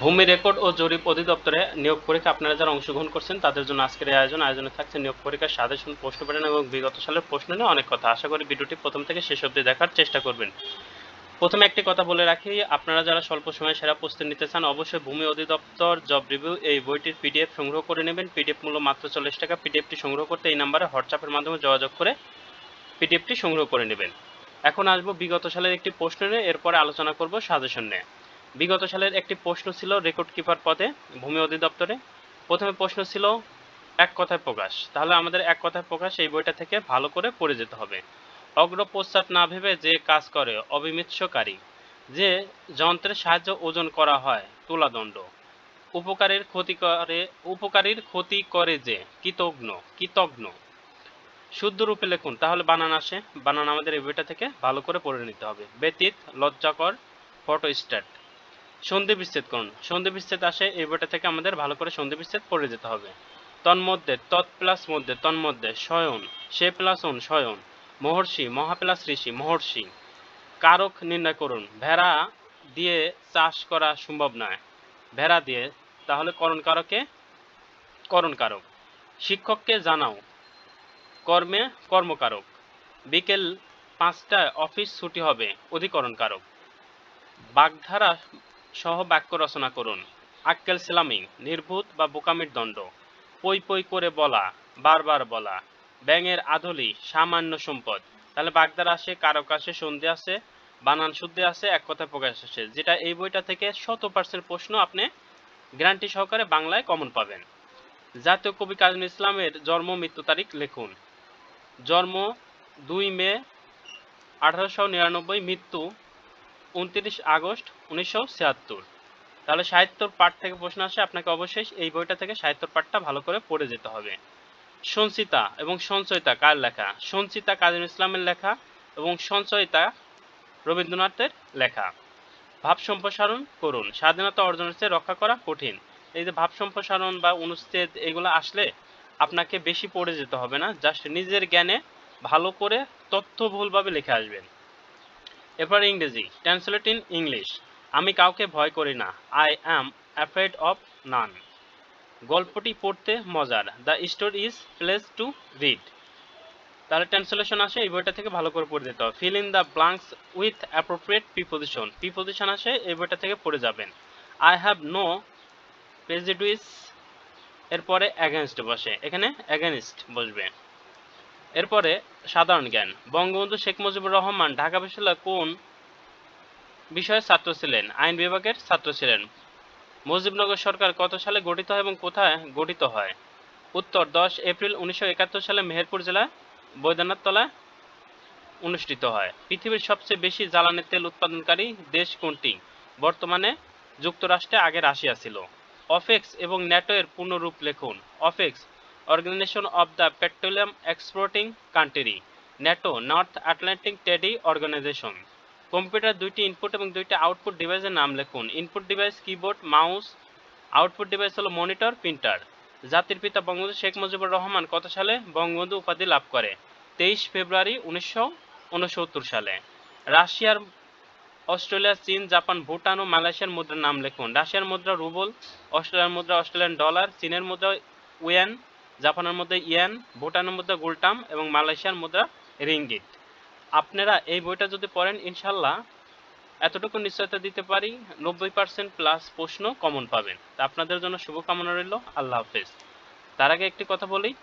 ভূমি রেকর্ড ও জরিপ অধিদপ্তরে নিয়োগ পরীক্ষা আপনারা যারা অংশগ্রহণ করছেন, তাদের জন্য আজকের এই আয়োজন। আয়োজনে থাকছে নিয়োগ পরীক্ষার সাজেশন, প্রশ্ন প্যাটার্ন এবং বিগত সালের প্রশ্ন নিয়ে অনেক কথা। আশা করি ভিডিওটি প্রথম থেকে শেষ অবধি দেখার চেষ্টা করবেন। প্রথমে একটি কথা বলে রাখি, আপনারা যারা স্বল্প সময়ে সেরা প্রস্তুতি নিতে চান, অবশ্যই ভূমি অধিদপ্তর জব রিভিউ এই বইটির পিডিএফ সংগ্রহ করে নেবেন। পিডিএফ মূল্য মাত্র চল্লিশ টাকা। পিডিএফটি সংগ্রহ করতে এই নাম্বারে হোয়াটসঅ্যাপের মাধ্যমে যোগাযোগ করে পিডিএফটি সংগ্রহ করে নেবেন। এখন আসব বিগত সালের একটি প্রশ্ন নিয়ে, এরপরে আলোচনা করব সাজেশন নিয়ে। বিগত সালের একটি প্রশ্ন ছিল রেকর্ড কিপার পদে, ভূমি অধিদপ্তরে। প্রথমে প্রশ্ন ছিল, এক কথায় প্রকাশ। তাহলে আমাদের এক কথায় প্রকাশ এই বইটা থেকে ভালো করে পড়ে যেতে হবে। অগ্র পশ্চাৎ না ভেবে যে কাজ করে অবিমিৎসকারী যে যন্ত্রের সাহায্য ওজন করা হয় তুলাদণ্ড। উপকারের ক্ষতি করে, উপকারীর ক্ষতি করে যে, কৃতজ্ঞ কৃতজ্ঞ। শুদ্ধ রূপে লিখুন, তাহলে বানান আসে। বানান আমাদের এই বইটা থেকে ভালো করে পড়ে নিতে হবে। ব্যতীত, লজ্জাকর, ফটো স্ট্যাট। সন্ধি বিচ্ছেদ করুন। সন্ধি বিচ্ছেদ আসে এই বইটা থেকে আমাদের ভালো করে সন্ধি বিচ্ছেদ পড়ে যেতে হবে। তন্মধ্যে তৎ প্লাস মধ্যে তন্মধ্যে শয়ন সে প্লাস অন শয়ন মহর্ষি মহা প্লাস ঋষি, মহর্ষি। কারক নির্ণয় করুন। ভেড়া দিয়ে চাষ করা সম্ভব নয়। ভেড়া দিয়ে, তাহলে করণ কারকে? করণ কারক। শিক্ষককে জানাও। কর্মে কর্মকারক বিকেল পাঁচটায় অফিস ছুটি হবে, অধিকরণ কারক। বাগধারা সহ বাক্য রচনা করুন। আক্কেল সেলামি, নির্ভূত বা বোকামির দণ্ড। পই পই করে বলা, বারবার বলা। ব্যাঙের আধলি, সামান্য সম্পদ। তাহলে বাগদার আসে কারক আসে সন্ধি আসে, বানান শুদ্ধি আছে এক কথায় প্রকাশ আসে। যেটা এই বইটা থেকে শত পার্সেন্ট প্রশ্ন আপনি গ্যারান্টি সহকারে বাংলায় কমন পাবেন। জাতীয় কবি কাজী ইসলামের জন্ম মৃত্যু তারিখ লিখুন। জন্ম দুই মে আঠারোশো নিরানব্বই, মৃত্যু উনত্রিশ আগস্ট উনিশশো ছিয়াত্তর। তাহলে সাহিত্যর পাঠ থেকে প্রশ্ন আসে, আপনাকে অবশ্যই এই বইটা থেকে সাহিত্যর পাঠটা ভালো করে পড়ে যেতে হবে। সঞ্চিতা এবং সঞ্চয়িতা কার লেখা? সঞ্চিতা কাজী ইসলামের লেখা এবং সঞ্চয়িতা রবীন্দ্রনাথের লেখা। ভাব সম্প্রসারণ করুন, স্বাধীনতা অর্জনের চেয়ে রক্ষা করা কঠিন। এই যে ভাব সম্প্রসারণ বা অনুচ্ছেদ এগুলো আসলে আপনাকে বেশি পড়ে যেতে হবে না, জাস্ট নিজের জ্ঞানে ভালো করে তথ্য তথ্যবহুলভাবে লিখে আসবেন। এরপর ইংরেজি ট্রান্সলেট ইন ইংলিশ আমি কাউকে ভয় করি না। I am afraid of none গল্পটি পড়তে মজার। The story is place to read তাহলে ট্রান্সলেশন আসে, এই বইটা থেকে ভালো করে পড়ে দিতে হবে। Fill in the blanks with appropriate preposition preposition আসে, এই বইটা থেকে পড়ে যাবেন। আই হ্যাভ নো প্রেজিডুইস এরপরে অ্যাগেনস্ট বসে। এখানে অ্যাগেনিস্ট বসবে। এরপরে সাধারণ জ্ঞান। বঙ্গবন্ধু শেখ মুজিবুর রহমান ঢাকা বিশ্ববিদ্যালয় কোন বিষয়ে ছাত্র ছিলেন? আইন বিভাগের ছাত্র ছিলেন। মুজিবনগর সরকার কত সালে গঠিত হয় এবং কোথায় গঠিত হয়? উত্তর, দশ এপ্রিল উনিশশো একাত্তর সালে মেহেরপুর জেলা বৈদ্যনাথ তলা অনুষ্ঠিত হয়। পৃথিবীর সবচেয়ে বেশি জ্বালানি তেল উৎপাদনকারী দেশ কোনটি? বর্তমানে যুক্তরাষ্ট্রে, আগে রাশিয়া ছিল। অফেক্স এবং ন্যাটো এর পূর্ণরূপ লেখুন। OPEC organisation of the petroleum exporting country NATO North Atlantic treaty organisation. Computer দুইটি ইনপুট এবং দুইটি আউটপুট ডিভাইসের নাম লিখুন। Input device, keyboard, mouse. Output device হলো মনিটর, প্রিন্টার। জাতির পিতা বঙ্গবন্ধু শেখ মুজিবুর রহমান কত সালে বঙ্গবন্ধু উপাধি লাভ করে? তেইশ ফেব্রুয়ারি উনিশশো উনসত্তর সালে। রাশিয়ার অস্ট্রেলিয়া, চীন, জাপান, ভুটান ও মালয়েশিয়ার মুদ্রার নাম লিখুন। রাশিয়ার মুদ্রা রুবল, অস্ট্রেলিয়ার মুদ্রা অস্ট্রেলিয়ান ডলার, চীনের মুদ্রা ওয়েন জাপানের মধ্যে ইয়ান, ভুটানের মধ্যে গুলটাম এবং মালয়েশিয়ার মুদ্রা রিঙ্গিট আপনারা এই বইটা যদি পড়েন ইনশাল্লাহ এতটুকু নিশ্চয়তা দিতে পারি, নব্বই পার্সেন্ট প্লাস প্রশ্ন কমন পাবেন। তা আপনাদের জন্য শুভকামনা রইল। আল্লাহ হাফেজ। তার আগে একটি কথা বলি